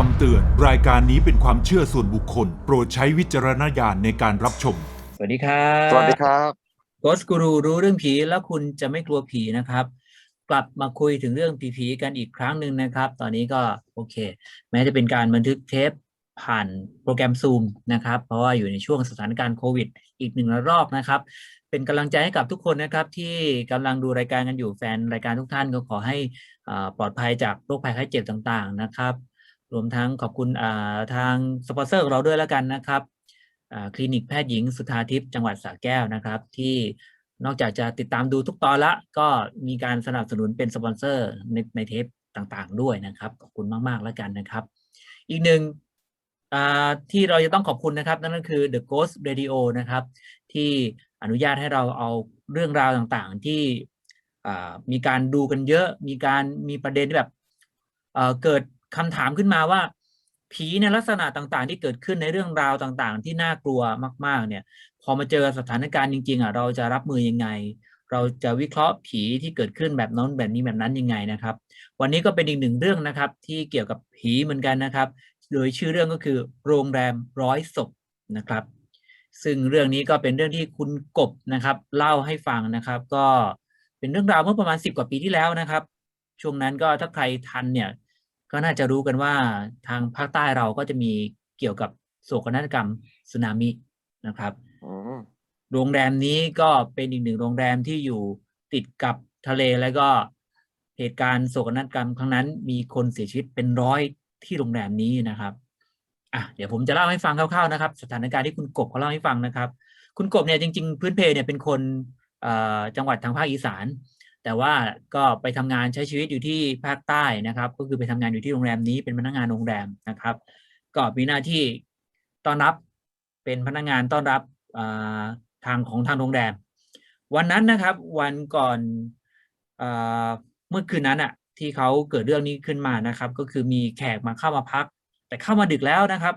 คำเตือน รายการนี้เป็นความเชื่อส่วนบุคคล โปรดใช้วิจารณญาณในการรับชม สวัสดีครับสวัสดีครับโกสกูรูรู้เรื่องผีแล้วคุณจะไม่กลัวผีนะครับ กลับมาคุยถึงเรื่องผีๆกันอีกครั้งหนึ่งนะครับ ตอนนี้ก็โอเค แม้จะเป็นการบันทึกเทปผ่านโปรแกรม Zoom นะครับ เพราะว่าอยู่ในช่วงสถานการณ์โควิด อีกหนึ่งระลอกนะครับ เป็นกำลังใจให้กับทุกคนนะครับที่กำลังดูรายการกันอยู่แฟนรายการทุกท่านก็ขอให้อ่าปลอดภัยจากโรคภัยไข้เจ็บต่างๆนะครับ รวมทั้งขอบคุณทางสปอนเซอร์ของเราด้วยแล้วกันนะครับคลินิกแพทย์หญิงสุธาทิพย์จังหวัดสระแก้วนะครับ ที่นอกจากจะติดตามดูทุกตอนละ ก็มีการสนับสนุนเป็นสปอนเซอร์ในในเทปต่างๆ ด้วยนะครับ ขอบคุณมากๆแล้วกันนะครับ อีกหนึ่งที่เราจะต้องขอบคุณนะครับ นั่นก็คือ The Ghost Radio นะครับ ที่อนุญาตให้เราเอาเรื่องราวต่างๆ ที่มีการดูกันเยอะ มีการมีประเด็นที่แบบเกิด คำถามขึ้นมาว่า ผีในลักษณะต่างๆ ที่เกิดขึ้นในเรื่องราวต่างๆ ที่น่ากลัวมาก ๆ เนี่ย พอมาเจอสถานการณ์จริง ๆอะเราจะรับมือยังไง เราจะวิเคราะห์ผีที่เกิดขึ้นแบบนั้นแบบนี้แบบนั้นยังไงนะครับ วันนี้ก็เป็นอีกหนึ่งเรื่องนะครับ ที่เกี่ยวกับผีเหมือนกันนะครับ โดยชื่อเรื่องก็คือโรงแรมร้อยศพนะครับ ซึ่งเรื่องนี้ก็เป็นเรื่องที่คุณกบนะครับ เล่าให้ฟังนะครับ ก็เป็นเรื่องราวเมื่อประมาณสิบกว่าปีที่แล้วนะครับ ช่วงนั้นก็ถ้าใครทันเนี่ย ก็น่าจะรู้กันว่าทางภาคใต้เราก็จะมีเกี่ยวกับโศกนาฏกรรมสึนามินะครับอืมโรงแรมนี้ก็เป็นอีกหนึ่งโรงแรมที่อยู่ติดกับทะเลแล้วก็เหตุการณ์โศกนาฏกรรมครั้งนั้นมีคนเสียชีวิตเป็นร้อยที่โรงแรมนี้นะครับอะเดี๋ยวผมจะเล่าให้ฟังคร่าวๆนะครับ สถานการณ์ที่คุณกบเขาเล่าให้ฟังนะครับ คุณกบเนี่ยจริง ๆ พื้นเพเนี่ยเป็นคนเอ่อจังหวัดทางภาคอีสาน แต่ว่าก็ไปทำงานใช้ชีวิตอยู่ที่ภาคใต้นะครับ ก็คือไปทำงานอยู่ที่โรงแรมนี้เป็นพนักงานโรงแรมนะครับ ก็มีหน้าที่ต้อนรับเป็นพนักงานต้อนรับาทางของทางโรงแรม วันนั้นนะครับ วันก่อนเมื่อคืนนั้นอะที่เขาเกิดเรื่องนี้ขึ้นมานะครับ ก็คือมีแขกมาเข้ามาพัก แต่เข้ามาดึกแล้วนะครับ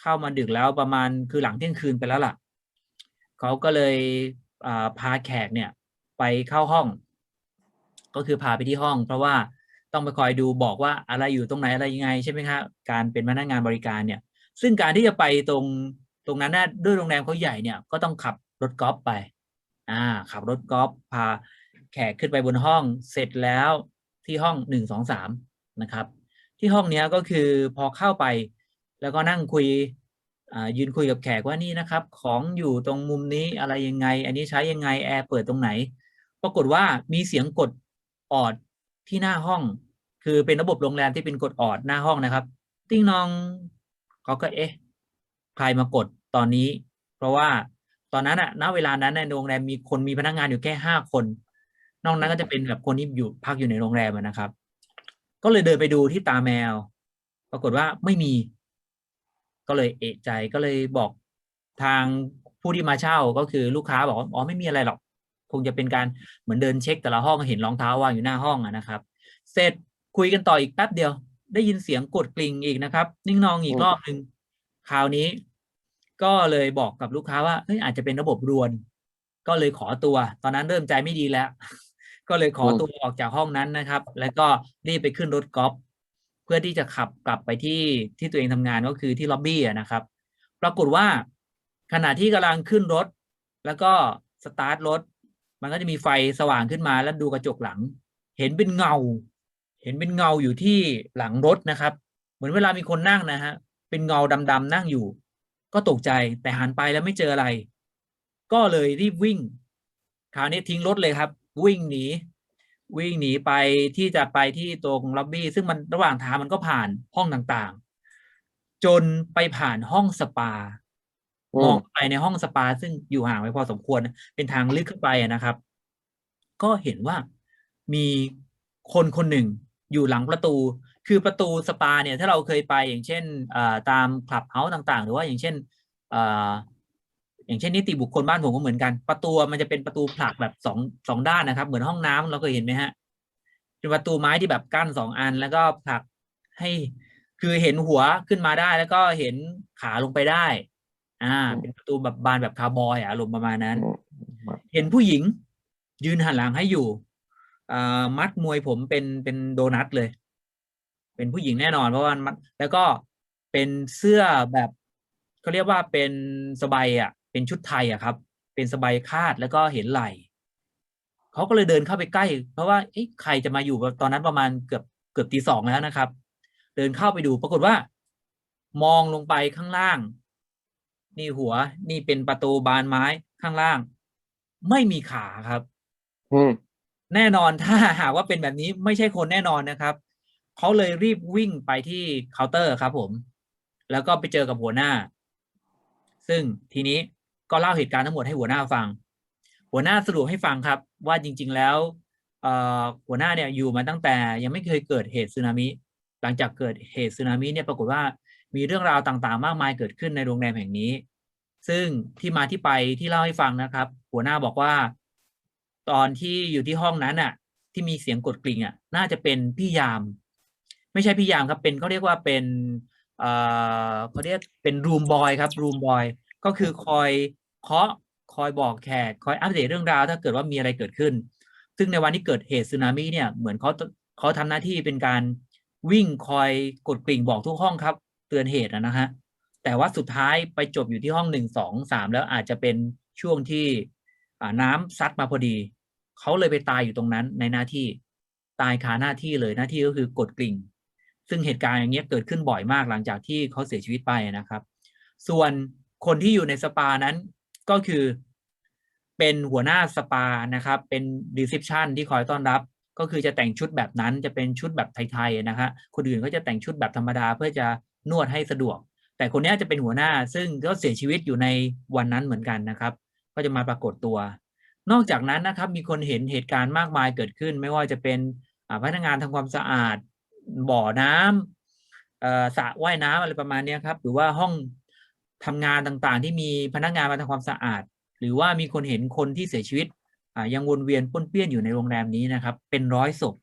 เข้ามาดึกแล้วประมาณคือหลังเที่ยงคืนไปแล้วล่ะเขาก็เลยพาแขกเนี่ยไปเข้าห้อง ก็คือพาไปที่ห้อง เพราะว่าต้องไปคอยดูบอกว่าอะไรอยู่ตรงไหนอะไรยังไงใช่ไหมครับการเป็นพนักงานบริการเนี่ย ซึ่งการที่จะไปตรงตรงนั้นนะด้วยโรงแรมเขาใหญ่เนี่ยก็ต้องขับรถกอล์ฟไปอ่าขับรถกอล์ฟพาแขกขึ้นไปบนห้องเสร็จแล้วที่ห้องหนึ่งสองสามนะครับ ที่ห้องเนี้ยก็คือพอเข้าไป แล้วก็นั่งคุยยืนคุยกับแขกว่านี่นะครับ ของอยู่ตรงมุมนี้อะไรยังไง อันนี้ใช้ยังไงแอร์เปิดตรงไหน ปรากฏว่ามีเสียงกด ออดที่หน้าห้อง คือเป็นระบบโรงแรมที่เป็นกดออดหน้าห้องนะครับ ติ้งนองเขาก็เอ๊ะใครมากดตอนนี้ เพราะว่าตอนนั้นอะณเวลานั้นในโรงแรมมีคนมีพนักงานอยู่แค่ห้าคน นอกนั้นก็จะเป็นแบบคนที่อยู่พักอยู่ในโรงแรมนะครับ ก็เลยเดินไปดูที่ตาแมว ปรากฏว่าไม่มี ก็เลยเอะใจก็เลยบอกทางผู้ที่มาเช่าก็คือลูกค้าบอกว่าอ๋อไม่มีอะไรหรอก คงจะเป็นการเหมือนเดินเช็คแต่ละห้องเห็นรองเท้าวางอยู่หน้าห้องนะครับ เสร็จคุยกันต่ออีกแป๊บเดียว ได้ยินเสียงกดกริ่งอีกนะครับ นิ่งนองอีกรอบหนึ่งคราวนี้ ก็เลยบอกกับลูกค้าว่าเฮ้ยอาจจะเป็นระบบรวน ก็เลยขอตัว ตอนนั้นเริ่มใจไม่ดีแล้ว ก็เลยขอตัวออกจากห้องนั้นนะครับ แล้วก็รีบไปขึ้นรถกอล์ฟเพื่อที่จะขับกลับไปที่ที่ตัวเองทำงานก็คือที่ล็อบบี้นะครับ ปรากฏว่าขณะที่กำลังขึ้นรถ แล้วก็สตาร์ทรถ มันก็จะมีไฟสว่างขึ้นมาแล้วดูกระจกหลัง เห็นเป็นเงา เห็นเป็นเงาอยู่ที่หลังรถนะครับ เหมือนเวลามีคนนั่งนะฮะเป็นเงาดำๆนั่งอยู่ ก็ตกใจแต่หันไปแล้วไม่เจออะไร ก็เลยรีบวิ่งคราวนี้ทิ้งรถเลยครับ วิ่งหนีวิ่งหนีไปที่จะไปที่ตรงล็อบบี้ซึ่งมันระหว่างทางมันก็ผ่านห้องต่างๆ จนไปผ่านห้องสปา มองไปในห้องสปาซึ่งอยู่ห่างไปพอสมควร เป็นทางลึกขึ้นไปนะครับ ก็เห็นว่ามีคนคนหนึ่งอยู่หลังประตู คือประตูสปาเนี่ย ถ้าเราเคยไปอย่างเช่นตามคลับเฮาส์ต่างๆ หรือว่าอย่างเช่นอย่างเช่นนิติบุคคลบ้านผมก็เหมือนกัน ประตูมันจะเป็นประตูผลักแบบสองสองด้านนะครับ เหมือนห้องน้ำเราเคยเห็นไหมฮะเป็นประตูไม้ที่แบบกั้นสองอันแล้วก็ผลักให้ คือเห็นหัวขึ้นมาได้ แล้วก็เห็นขาลงไปได้ อ่า เป็นประตูแบบบานแบบคาวบอยอะอารมณ์ประมาณนั้นอืมเห็นผู้หญิง ยืนหันหลังให้อยู่อ่ามัดมวยผมเป็นเป็นโดนัทเลย เป็นผู้หญิงแน่นอนเพราะว่ามันแล้วก็เป็นเสื้อแบบเขาเรียกว่าเป็นสบายอะ เป็นชุดไทยอะครับ เป็นสบายคาดแล้วก็เห็นไหล่เขาก็เลยเดินเข้าไปใกล้ เพราะว่าเอ๊ะใครจะมาอยู่ตอนนั้นประมาณเกือบเกือบตีสองแล้วนะครับ เดินเข้าไปดูปรากฏว่า มองลงไปข้างล่าง นี่หัว นี่เป็นประตูบานไม้ข้างล่าง ไม่มีขาครับ อืมแน่นอนถ้าหากว่าเป็นแบบนี้ไม่ใช่คนแน่นอนนะครับเขาเลยรีบวิ่งไปที่เคาน์เตอร์ครับ ผม แล้วก็ไปเจอกับหัวหน้า ซึ่งทีนี้ก็เล่าเหตุการณ์ทั้งหมดให้หัวหน้าฟัง หัวหน้าสรุปให้ฟังครับ ว่าจริง ๆ แล้วเอ่อหัวหน้าเนี่ยอยู่มาตั้งแต่ ยังไม่เคยเกิดเหตุสึนามิ หลังจากเกิดเหตุสึนามิเนี่ยปรากฏว่า มีเรื่องราวต่างๆ มากมายเกิดขึ้นในโรงแรมแห่งนี้ ซึ่งที่มาที่ไปที่เล่าให้ฟังนะครับ หัวหน้าบอกว่า ตอนที่อยู่ที่ห้องนั้นน่ะ ที่มีเสียงกดกริ่งอะ น่าจะเป็นพี่ยาม ไม่ใช่พี่ยามครับ เป็นเขาเรียกว่าเป็นเอ่อเขาเรียกเป็นรูมบอยครับรูมบอยก็คือคอยเคาะคอยบอกแขกคอยอัปเดตเรื่องราวถ้าเกิดว่ามีอะไรเกิดขึ้น ซึ่งในวันที่เกิดเหตุสึนามิเนี่ยเหมือนเขาเขาทำหน้าที่เป็นการวิ่งคอยกดกริ่งบอกทุกห้องครับ ตือนเหตุนะฮะแต่ว่าสุดท้ายไปจบอยู่ที่ห้องหนึ่งสองสามแล้วอาจจะเป็นช่วงที่น้ำซัดมาพอดีเขาเลยไปตายอยู่ตรงนั้นในหน้าที่ตายคาหน้าที่เลยหน้าที่ก็คือกดกริ่ง ซึ่งเหตุการณ์อย่างเงี้ยเกิดขึ้นบ่อยมากหลังจากที่เขาเสียชีวิตไปนะครับ ส่วนคนที่อยู่ในสปานั้นก็คือเป็นหัวหน้าสปานะครับ เป็นรีเซพชันที่คอยต้อนรับ ก็คือจะแต่งชุดแบบนั้นจะเป็นชุดแบบไทยๆนะฮะคนอื่นก็จะแต่งชุดแบบธรรมดาเพื่อจะ นวดให้สะดวก แต่คนนี้จะเป็นหัวหน้าซึ่งก็เสียชีวิตอยู่ในวันนั้นเหมือนกันนะครับ ก็จะมาปรากฏตัว นอกจากนั้นนะครับมีคนเห็นเหตุการณ์มากมายเกิดขึ้น ไม่ว่าจะเป็นพนักงานทำความสะอาด บ่อน้ำเอ่อสระว่ายน้ำอะไรประมาณนี้ครับ หรือว่าห้องทำงานต่างๆ ที่มีพนักงานมาทำความสะอาด หรือว่ามีคนเห็นคนที่เสียชีวิตยังวนเวียนป้นเปี้ยนอยู่ในโรงแรมนี้นะครับ เป็นร้อยศพ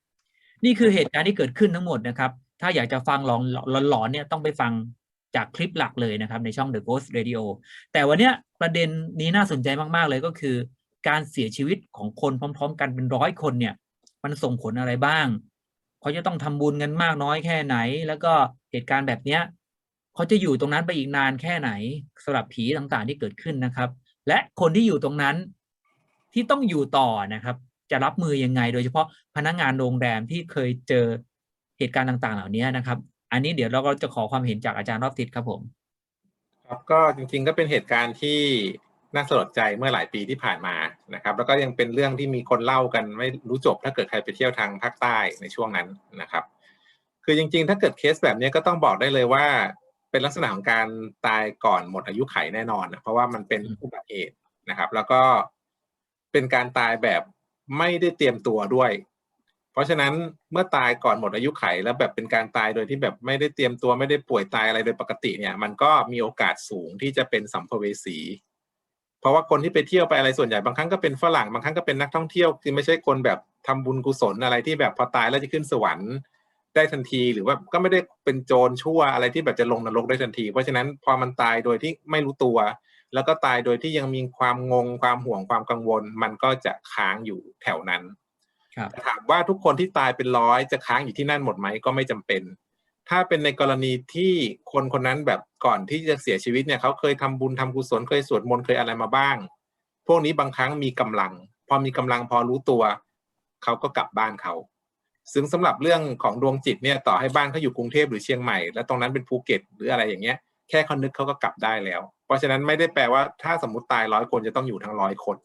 นี่คือเหตุการณ์ที่เกิดขึ้นทั้งหมดนะครับ ถ้าอยากจะฟังหลอนหลอนๆเนี่ยต้องไปฟังจากคลิปหลักเลยนะครับ ในช่อง The Ghost Radio แต่วันเนี้ยประเด็นนี้น่าสนใจมาก ๆ เลยก็คือ การเสียชีวิตของคนพร้อม ๆ กันเป็นร้อยคนเนี่ย มันส่งผลอะไรบ้าง เขาจะต้องทำบุญกันมากน้อยแค่ไหน แล้วก็เหตุการณ์แบบเนี้ยเขาจะอยู่ตรงนั้นไปอีกนานแค่ไหนสำหรับผีต่างๆที่เกิดขึ้นนะครับ และคนที่อยู่ตรงนั้นที่ต้องอยู่ต่อนะครับ จะรับมือยังไง โดยเฉพาะพนักงานโรงแรมที่เคยเจอ เหตุการณ์ต่างๆ เหล่านี้นะครับ อันนี้เดี๋ยวเราก็จะขอความเห็นจากอาจารย์รอบทิศครับผมครับก็จริงๆก็เป็นเหตุการณ์ที่น่าสลดใจเมื่อหลายปีที่ผ่านมานะครับ แล้วก็ยังเป็นเรื่องที่มีคนเล่ากันไม่รู้จบ ถ้าเกิดใครไปเที่ยวทางภาคใต้ในช่วงนั้นนะครับ คือจริง ๆ ถ้าเกิดเคสแบบนี้ก็ต้องบอกได้เลยว่า เป็นลักษณะของการตายก่อนหมดอายุไขแน่นอนนะเพราะว่ามันเป็นอุบัติเหตุนะครับ แล้วก็เป็นการตายแบบไม่ได้เตรียมตัวด้วย เพราะฉะนั้นเมื่อตายก่อนหมดอายุไขแล้วแบบเป็นการตายโดยที่แบบไม่ได้เตรียมตัวไม่ได้ป่วยตายอะไรโดยปกติเนี่ย มันก็มีโอกาสสูงที่จะเป็นสัมภเวสี เพราะว่าคนที่ไปเที่ยวไปอะไรส่วนใหญ่บางครั้งก็เป็นฝรั่งบางครั้งก็เป็นนักท่องเที่ยวคือไม่ใช่คนแบบทำบุญกุศลอะไรที่แบบพอตายแล้วจะขึ้นสวรรค์ได้ทันทีหรือว่าก็ไม่ได้เป็นโจรชั่วอะไรที่แบบจะลงนรกได้ทันที เพราะฉะนั้นพอมันตายโดยที่ไม่รู้ตัว แล้วก็ตายโดยที่ยังมีความงงความห่วงความกังวล มันก็จะค้างอยู่แถวนั้น ถามว่าทุกคนที่ตายเป็นร้อยจะค้างอยู่ที่นั่นหมดไหมก็ไม่จำเป็น ถ้าเป็นในกรณีที่คนคนนั้นแบบก่อนที่จะเสียชีวิตเนี่ยเขาเคยทำบุญทำกุศลเคยสวดมนต์เคยอะไรมาบ้าง พวกนี้บางครั้งมีกำลัง พอมีกำลังพอรู้ตัวเขาก็กลับบ้านเขาซึ่งสำหรับเรื่องของดวงจิตเนี่ยต่อให้บ้านเขาอยู่กรุงเทพหรือเชียงใหม่แล้วตรงนั้นเป็นภูเก็ตหรืออะไรอย่างเงี้ยแค่เขานึกเขาก็กลับได้แล้ว เพราะฉะนั้นไม่ได้แปลว่าถ้าสมมติตายร้อยคนจะต้องอยู่ทั้งร้อยคน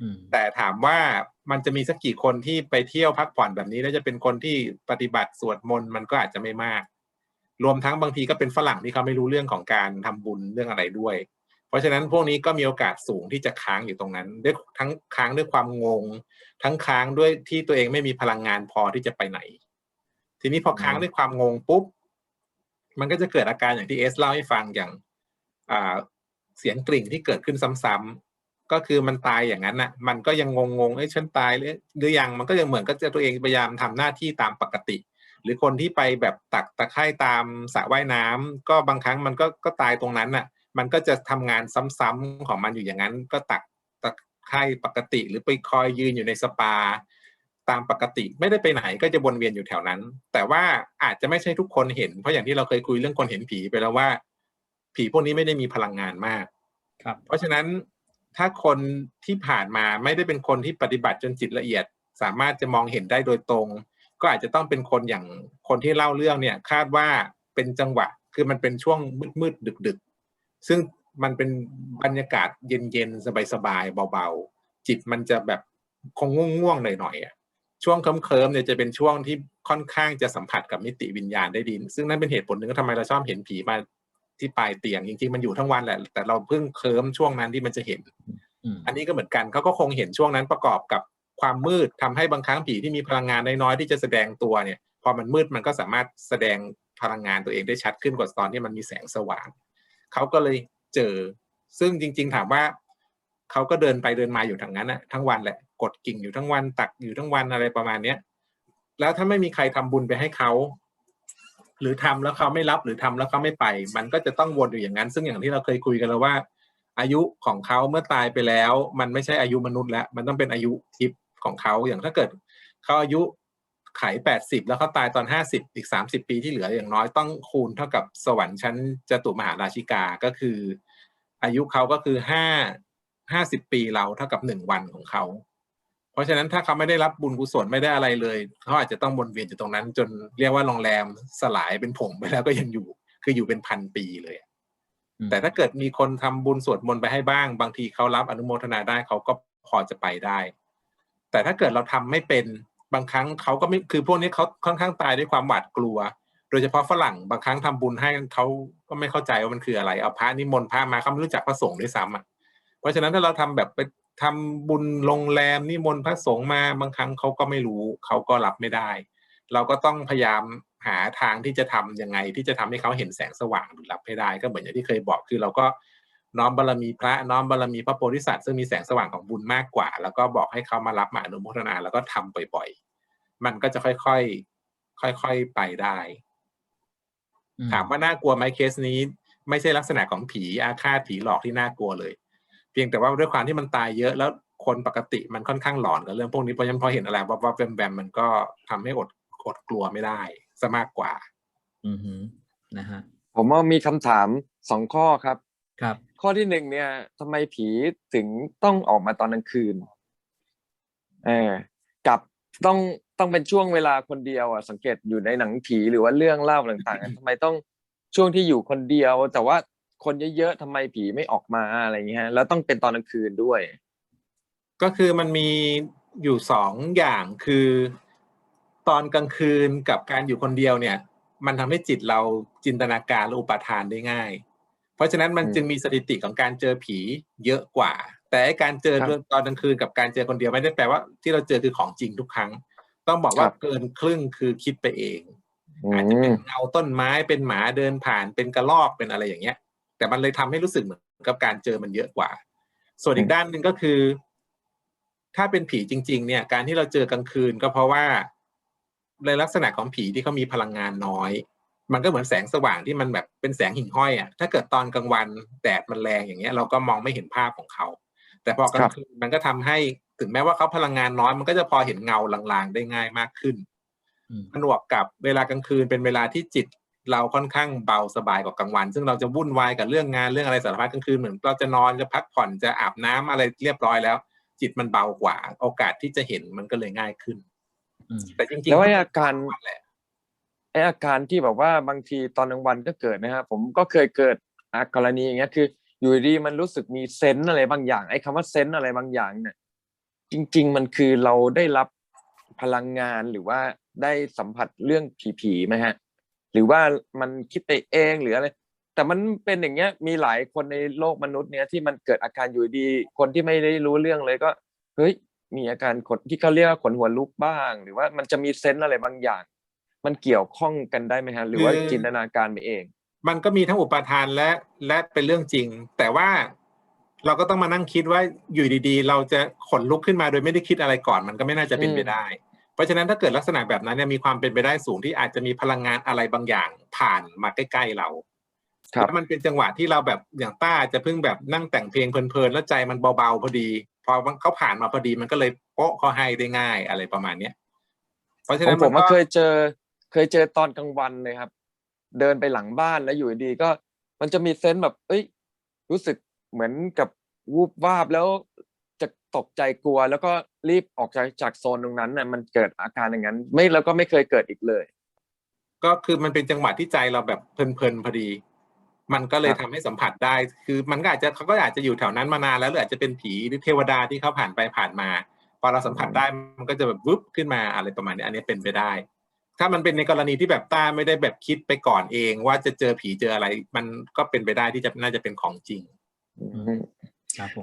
อืมแต่ถามว่า มันจะมีสักกี่คนที่ไปเที่ยวพักผ่อนแบบนี้ แล้วจะเป็นคนที่ปฏิบัติสวดมนต์มันก็อาจจะไม่มาก รวมทั้งบางทีก็เป็นฝรั่งที่เขาไม่รู้เรื่องของการทำบุญเรื่องอะไรด้วย เพราะฉะนั้นพวกนี้ก็มีโอกาสสูงที่จะค้างอยู่ตรงนั้นด้วยทั้งค้างด้วยความงง ทั้งค้างด้วยที่ตัวเองไม่มีพลังงานพอที่จะไปไหน ทีนี้พอค้างด้วยความงงปุ๊บมันก็จะเกิดอาการอย่างที่เอสเล่าให้ฟังอย่างเสียงกริ่งที่เกิดขึ้นซ้ำๆ ก็คือมันตายอย่างนั้นน่ะ มันก็ยังงงๆเอ้ยฉันตายหรือหรือยังมันก็ยังเหมือนก็จะตัวเองพยายามทำหน้าที่ตามปกติ หรือคนที่ไปแบบตักตะไคร่ตามสระว่ายน้ำก็บางครั้งมันก็ก็ตายตรงนั้นน่ะ มันก็จะทำงานซ้ำๆของมันอยู่อย่างนั้น ก็ตักตะไคร่ปกติ หรือไปคอยยืนอยู่ในสปา ตามปกติไม่ได้ไปไหนก็จะวนเวียนอยู่แถวนั้น แต่ว่าอาจจะไม่ใช่ทุกคนเห็น เพราะอย่างที่เราเคยคุยเรื่องคนเห็นผีไปแล้วว่า ผีพวกนี้ไม่ได้มีพลังงานมาก ครับ เพราะฉะนั้น ถ้าคนที่ผ่านมาไม่ได้เป็นคนที่ปฏิบัติจนจิตละเอียด สามารถจะมองเห็นได้โดยตรง ก็อาจจะต้องเป็นคนอย่างคนที่เล่าเรื่องเนี่ย คาดว่าเป็นจังหวะ คือมันเป็นช่วงมืดๆดึก ๆ ซึ่งมันเป็นบรรยากาศเย็นๆสบายๆเบาๆ จิตมันจะแบบคงง่วงๆหน่อยๆอะช่วงเคลิ้มๆเนี่ยจะเป็นช่วงที่ค่อนข้างจะสัมผัสกับมิติวิญญาณได้ดี ซึ่งนั่นเป็นเหตุผลหนึ่งว่าทำไมเราชอบเห็นผีมา ที่ปลายเตียงจริงๆมันอยู่ทั้งวันแหละ แต่เราเพิ่งเคลิ้มช่วงนั้นที่มันจะเห็นอืมอันนี้ก็เหมือนกันเขาก็คงเห็นช่วงนั้นประกอบกับความมืดทำให้บางครั้งผีที่มีพลังงานน้อยๆที่จะแสดงตัวเนี่ยพอมันมืดมันก็สามารถแสดงพลังงานตัวเองได้ชัดขึ้นกว่าตอนที่มันมีแสงสว่างเขาก็เลยเจอ ซึ่งจริง ๆ ถามว่าเขาก็เดินไปเดินมาอยู่ทางนั้นนะทั้งวันแหละกดกิ่งอยู่ทั้งวันตักอยู่ทั้งวันอะไรประมาณเนี้ยแล้วถ้าไม่มีใครทำบุญไปให้เขา หรือทำแล้วเขาไม่รับหรือทำแล้วเขาไม่ไป มันก็จะต้องวนอยู่อย่างนั้น ซึ่งอย่างที่เราเคยคุยกันแล้วว่า อายุของเขาเมื่อตายไปแล้ว มันไม่ใช่อายุมนุษย์แล้ว มันต้องเป็นอายุทิพย์ของเขาอย่างถ้าเกิดเขาอายุไขแปดสิบแล้วเขาตายตอนห้าสิบอีกสามสิบปีที่เหลืออย่างน้อยต้องคูณเท่ากับสวรรค์ชั้นจตุมหาราชิกาก็คือ อายุเขาก็คือห้าห้าสิบปีเราเท่ากับหนึ่งวันของเขา เพราะฉะนั้นถ้าเขาไม่ได้รับบุญกุศลไม่ได้อะไรเลยเขาอาจจะต้องวนเวียนอยู่ตรงนั้น จนเรียกว่าโรงแรมสลายเป็นผงไปแล้วก็ยังอยู่ คืออยู่เป็นพันปีเลยอืมแต่ถ้าเกิดมีคนทำบุญสวดมนต์ไปให้บ้าง บางทีเขารับอนุโมทนาได้เขาก็พอจะไปได้ แต่ถ้าเกิดเราทำไม่เป็นบางครั้งเขาก็ไม่คือพวกนี้เขาค่อนข้างตายด้วยความหวาดกลัว โดยเฉพาะฝรั่งบางครั้งทำบุญให้เขาก็ไม่เข้าใจว่ามันคืออะไรเอาพระนิมนต์พระมาเขาไม่รู้จักพระสงฆ์ด้วยซ้ำอะเพราะฉะนั้นถ้าเราทำแบบไป ทำบุญโรงแรมนิมนต์พระสงฆ์มาบางครั้งเขาก็ไม่รู้เขาก็รับไม่ได้ เราก็ต้องพยายามหาทางที่จะทำยังไง ที่จะทำให้เขาเห็นแสงสว่างหรือรับให้ได้ ก็เหมือนอย่างที่เคยบอกคือเราก็น้อมบารมีพระน้อมบารมีพระโพธิสัตว์ซึ่งมีแสงสว่างของบุญมากกว่า แล้วก็บอกให้เขามารับมาอนุโมทนาแล้วก็ทำบ่อยๆ มันก็จะค่อยๆค่อยๆไปได้อืถามว่าน่ากลัวไหมเคสนี้ ไม่ใช่ลักษณะของผีอาฆาตผีหลอกที่น่ากลัวเลยเพียงแต่ว่าด้วยความที่มันตายเยอะแล้วคนปกติมันค่อนข้างหลอนกับเรื่องพวกนี้เพราะฉะนั้นพอเห็นอะไรวับวับแวมแวมมันก็ทำให้อดอดกลัวไม่ได้ซะมากกว่า อือหือนะฮะผมว่ามีคำถามสองข้อครับ ครับ ข้อที่หนึ่งเนี่ยทำไมผีถึงต้องออกมาตอนกลางคืนเออกับต้องต้องเป็นช่วงเวลาคนเดียวอะสังเกตอยู่ในหนังผีหรือว่าเรื่องเล่าต่างๆอะทำไมต้องช่วงที่อยู่คนเดียว แต่ว่า คนเยอะๆทำไมผีไม่ออกมาอะไรอย่างเงี้ยฮะแล้วต้องเป็นตอนกลางคืนด้วย ก็คือมันมีอยู่สองอย่างคือ ตอนกลางคืนกับการอยู่คนเดียวเนี่ย มันทำให้จิตเราจินตนาการและอุปทานได้ง่าย เพราะฉะนั้นมันอืมจึงมีสถิติของการเจอผีเยอะกว่า แต่ไอ้การเจอครับตอนกลางคืนกับการเจอคนเดียวไม่ได้แปลว่าที่เราเจอคือของจริงทุกครั้ง ต้องบอกว่าครับเกินครึ่งคือคิดไปเองอือาจจะเป็นมเงาต้นไม้เป็นหมาเดินผ่านเป็นกระรอกเป็นอะไรอย่างเงี้ย แต่มันเลยทำให้รู้สึกเหมือนกับการเจอมันเยอะกว่า ส่วนอีอืกมด้านหนึ่งก็คือ ถ้าเป็นผีจริง ๆ เนี่ย การที่เราเจอกลางคืนก็เพราะว่าในลักษณะของผีที่เขามีพลังงานน้อย มันก็เหมือนแสงสว่างที่มันแบบเป็นแสงหิ่งห้อยอะ ถ้าเกิดตอนกลางวันแดดมันแรงอย่างเงี้ย เราก็มองไม่เห็นภาพของเขา แต่พอกลางคืนมันก็ทำให้ถึงแม้ว่าเขาพลังงานน้อย มันก็จะพอเห็นเงาลางๆได้ง่ายมากขึ้นอืมผนวกกับเวลากลางคืนเป็นเวลาที่จิต เราค่อนข้างเบาสบายกว่ากลางวัน ซึ่งเราจะวุ่นวายกับเรื่องงานเรื่องอะไรสารพัดกลางคืนเหมือนเราจะนอนจะพักผ่อนจะอาบน้ำอะไรเรียบร้อยแล้ว จิตมันเบากว่า โอกาสที่จะเห็นมันก็เลยง่ายขึ้นอืมแต่จริงๆแล้วไอ้อาการวันแหละไออาการที่แบบว่าบางทีตอนกลางวันก็เกิดนะครับผมก็เคยเกิดอากรณีอย่างเงี้ย คืออยู่ดีๆมันรู้สึกมีเซนส์อะไรบางอย่างไอ้คำว่าเซนส์อะไรบางอย่างเนี่ยจริง ๆ มันคือเราได้รับพลังงานหรือว่าได้สัมผัสเรื่องผีๆไหมฮะ หรือว่ามันคิดไปเองหรืออะไรแต่มันเป็นอย่างเงี้ยมีหลายคนในโลกมนุษย์เนี้ยที่มันเกิดอาการอยู่ดี คนที่ไม่ได้รู้เรื่องเลยก็เฮ้ยมีอาการขนที่เขาเรียกว่าขนหัวลุกบ้าง หรือว่ามันจะมีเซนส์อะไรบางอย่าง มันเกี่ยวข้องกันได้ไหมฮะหรือว่าจินตนาการไปเอง มันก็มีทั้งอุปทานและและเป็นเรื่องจริง แต่ว่าเราก็ต้องมานั่งคิดว่าอยู่ดีๆ เราจะขนลุกขึ้นมาโดยไม่ได้คิดอะไรก่อน มันก็ไม่น่าจะเป็นไปได้ เพราะฉะนั้นถ้าเกิดลักษณะแบบนั้นเนี่ยมีความเป็นไปได้สูงที่อาจจะมีพลังงานอะไรบางอย่างผ่านมาใกล้ๆเราครับแล้วมันเป็นจังหวะที่เราแบบอย่างต้าจะเพิ่งแบบนั่งแต่งเพลงเพลินๆแล้วใจมันเบาๆพอดีพอเขาผ่านมาพอดีมันก็เลยโป๊ะเขาให้ได้ง่ายอะไรประมาณเนี้ยเพราะฉะขอนั้งนผมก็มาเคยเจอ เคยเจอตอนกลางวันเลยครับ เดินไปหลังบ้านแล้วอยู่ดีๆก็ มันจะมีเซนส์แบบ เอ้ย รู้สึกเหมือนกับวูบวาบแล้วจะ ตกใจกลัว แล้วก็รีบออกจากจากโซนตรงนั้นน่ะมันเกิดอาการอย่างนั้น ไม่แล้วก็ไม่เคยเกิดอีกเลย ก็คือมันเป็นจังหวะที่ใจเราแบบเพลินๆพอดี มันก็เลยครัทำบให้สัมผัสได้ คือมันก็อาจจะเขาก็อาจจะอยู่แถวนั้นมานานแล้วหรืออาจจะเป็นผีหรือเทวดาที่เขาผ่านไปผ่านมาพอเราสัมผัสได้มันก็จะแบบวึบขึ้นมาอะไรประมาณนี้อันนี้เป็นไปได้ ถ้ามันเป็นในกรณีที่แบบต้าไม่ได้แบบคิดไปก่อนเอง ว่าจะเจอผีเจออะไร มันก็เป็นไปได้ที่จะน่าจะเป็นของจริงอืมครับผม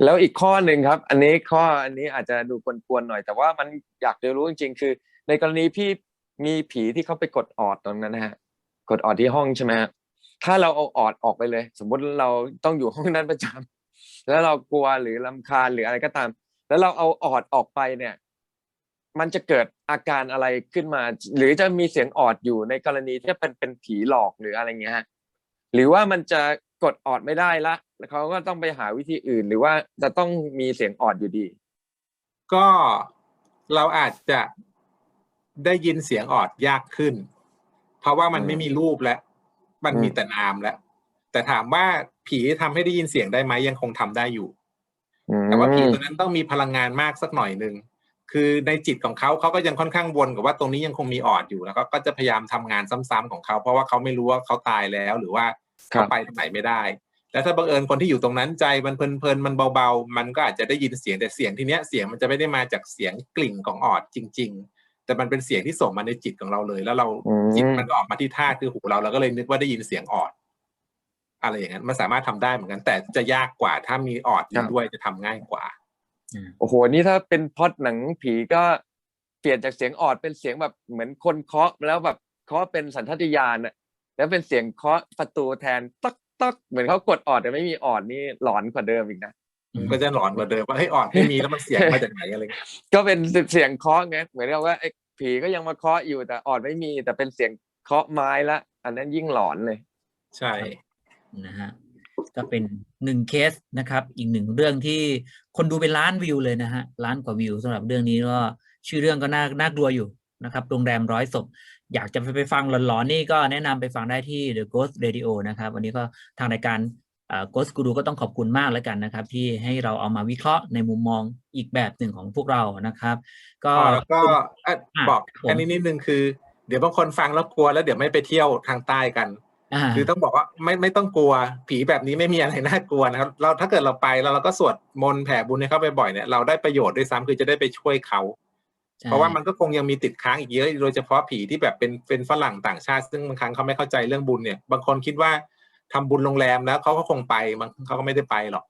แล้วอีกข้อหนึ่งครับ อันนี้ข้ออันนี้อาจจะดูกวนๆหน่อย แต่ว่ามันอยากจะรู้จริงๆ คือ ในกรณีพี่มีผีที่เขาไปกดออดตรงนั้นนะฮะกดออดที่ห้องใช่ไหมถ้าเราเอาออดออกไปเลย สมมุติเราต้องอยู่ห้องนั้นประจำแล้วเรากลัวหรือลำคาญหรืออะไรก็ตาม แล้วเราเอาออดออกไปเนี่ย มันจะเกิดอาการอะไรขึ้นมา หรือจะมีเสียงออดอยู่ในกรณีที่เป็นเป็นผีหลอกหรืออะไรเงี้ยฮะหรือว่ามันจะ กดออดไม่ได้ละแล้วเขาก็ต้องไปหาวิธีอื่น หรือว่าจะต้องมีเสียงออดอยู่ดี ก็เราอาจจะได้ยินเสียงออดยากขึ้น เพราะว่ามันไม่มีรูปแล้ว มันมีแต่นามแล้ว แต่ถามว่าผีทำให้ได้ยินเสียงได้ไหมยังคงทำได้อยู่แต่ว่าผีตัวนั้นต้องมีพลังงานมากสักหน่อยหนึ่งคือในจิตของเขาเขาก็ยังค่อนข้างวนกับว่าตรงนี้ยังคงมีออดอยู่แล้วก็ก็จะพยายามทำงานซ้ำๆของเขาเพราะว่าเขาไม่รู้ว่าเขาตายแล้ว หรือว่า ครับเขาไปทางไหนไม่ได้ แล้วถ้าบังเอิญคนที่อยู่ตรงนั้นใจมันเพลินๆมันเบาๆ มันก็อาจจะได้ยินเสียงแต่เสียงทีเนี้ยเสียงมันจะไม่ได้มาจากเสียงกลิ่งของออดจริง ๆ แต่มันเป็นเสียงที่ส่งมาในจิตของเราเลย แล้วเราอืมจิตมันก็ออกมาที่ท่าคือหูเราเราก็เลยนึกว่าได้ยินเสียงออดอะไรอย่างนั้นมันสามารถทำได้เหมือนกัน แต่จะยากกว่าถ้ามีออดอยู่ด้วยจะทำง่ายกว่าโอ้โหนี่ถ้าเป็นพล็อดหนังผีก็เปลี่ยนจากเสียงออดเป็นเสียงแบบเหมือนคนเคาะแล้วแบบเคาะเป็นสัญชาตญาณอะ แล้วเป็นเสียงเคาะประตูแทนตักตักเหมือนเขากดออดแต่ไม่มีออดนี่หลอนกว่าเดิมอีกนะมันก็จะหลอนกว่าเดิมว่าเฮ้ยออดไม่มีแล้วมันเสียงมาจากไหนอะไรเงี้ยก็เป็นเสียงเคาะไงเหมือนกับว่าไอ้ผีก็ยังมาเคาะอยู่แต่ออดไม่มี แต่เป็นเสียงเคาะไม้ละ อันนั้นยิ่งหลอนเลย ใช่นะฮะก็เป็นหนึ่งเคสนะครับ อีกหนึ่งเรื่องที่คนดูเป็นล้านวิวเลยนะฮะล้านกว่าวิวสำหรับเรื่องนี้ก็ชื่อเรื่องก็น่าน่ากลัวอยู่ นะครับโรงแรมร้อยศพอยากจะไปไปฟังหลอนๆนี่ก็แนะนำไปฟังได้ที่ The Ghost Radio นะครับ วันนี้ก็ทางรายการอ่า Ghost Guru ก็ต้องขอบคุณมากแล้วกันนะครับ ที่ให้เราเอามาวิเคราะห์ในมุมมองอีกแบบหนึ่งของพวกเรานะครับ ก็อ๋อแล้วก็อะอะบอกครับผมอันนี้นิดนึงคือ เดี๋ยวบางคนฟังแล้วกลัวแล้วเดี๋ยวไม่ไปเที่ยวทางใต้กันอ่าคือต้องบอกว่าไม่ไม่ต้องกลัวผีแบบนี้ไม่มีอะไรน่ากลัวนะครับ เราถ้าเกิดเราไปแล้วเราก็สวดมนต์แผ่บุญให้เขาบ่อยๆเนี่ยเราได้ประโยชน์ด้วยซ้ำคือจะได้ไปช่วยเขาใช่ เพราะว่ามันก็คงยังมีติดค้างอีกเยอะ โดยเฉพาะผีที่แบบเป็นเป็นฝรั่งต่างชาติ ซึ่งบางครั้งเขาไม่เข้าใจเรื่องบุญเนี่ย บางคนคิดว่าทำบุญโรงแรมแล้วเขาก็คงไปบางเขาก็ไม่ได้ไปหรอก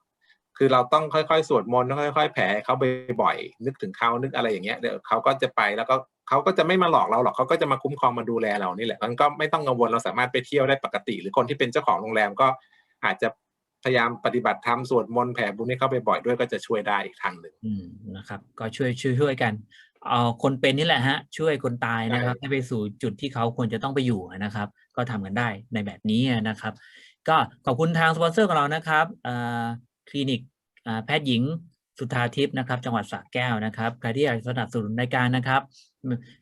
คือเราต้องค่อยๆ สวดมนต์ต้องค่อย ๆ แผ่ให้เขาบ่อยๆนึกถึงเขานึกอะไรอย่างเงี้ยเดี๋ยวเขาก็จะไปแล้วก็เขาก็จะไม่มาหลอกเราหรอกเขาก็จะมาคุ้มครองมาดูแลเรานี่แหละมันก็ไม่ต้องกังวลเราสามารถไปเที่ยวได้ปกติ หรือคนที่เป็นเจ้าของโรงแรมก็อาจจะพยายามปฏิบัติธรรมสวดมนต์แผ่บุญให้เขาบ่อยๆด้วยก็จะช่วยได้อีกทางหนึ่งอืมนะครับ ก็ช่วยช่วยช่วยกัน เอาคนเป็นนี่แหละฮะ ช่วยคนตายนะครับใช่ให้ไปสู่จุดที่เขาควรจะต้องไปอยู่นะครับ ก็ทำกันได้ในแบบนี้นะครับ ก็ขอบคุณทางสปอนเซอร์ของเรานะครับอ่าคลินิกอ่าแพทย์หญิงสุธาทิพย์นะครับ จังหวัดสระแก้วนะครับใครที่อยากสนับสนุนรายการนะครับ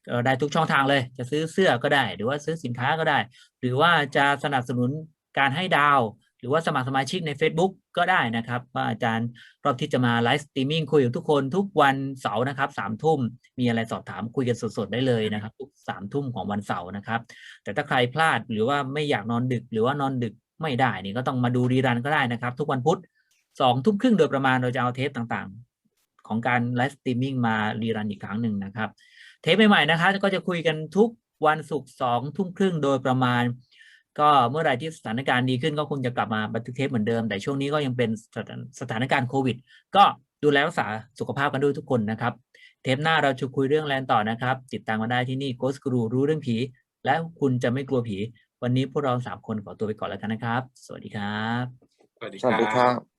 เอ่อได้ทุกช่องทางเลย จะซื้อเสื้อก็ได้ หรือว่าซื้อสินค้าก็ได้ หรือว่าจะสนับสนุนการให้ดาว หรือว่าสมัครสมาชิกใน Facebook ก็ได้นะครับ ว่าอาจารย์รอบที่จะมาไลฟ์สตรีมมิ่งคุยกับทุกคนทุกวันเสาร์นะครับสามทุ่มมีอะไรสอบถามคุยกันสดๆได้เลยนะครับทุกสามทุ่มของวันเสาร์นะครับ แต่ถ้าใครพลาดหรือว่าไม่อยากนอนดึก หรือว่านอนดึกไม่ได้นี่ก็ต้องมาดูรีรันก็ได้นะครับ ทุกวันพุธสองทุ่มครึ่งโดยประมาณเราจะเอาเทปต่างๆ ของการไลฟ์สตรีมมิ่งมารีรันอีกครั้งหนึ่งนะครับ เทปใหม่ๆนะคะก็จะคุยกันทุกวันศุกร์สองทุ่มครึ่งโดยประมาณ ก็เมื่อไหร่ที่สถานการณ์ดีขึ้นก็คงจะกลับมาบันทึกเทปเหมือนเดิม แต่ช่วงนี้ก็ยังเป็นสถานสถานการณ์โควิด ก็ดูแลรักษาสุขภาพกันด้วยทุกคนนะครับ เทปหน้าเราจะคุยเรื่องแลนต่อนะครับ ติดตามมาได้ที่นี่ Ghost Guru รู้เรื่องผี และคุณจะไม่กลัวผี วันนี้พวกเราสามคนขอตัวไปก่อนแล้วกันนะครับ สวัสดีครับ สวัสดีสวัสดีครับ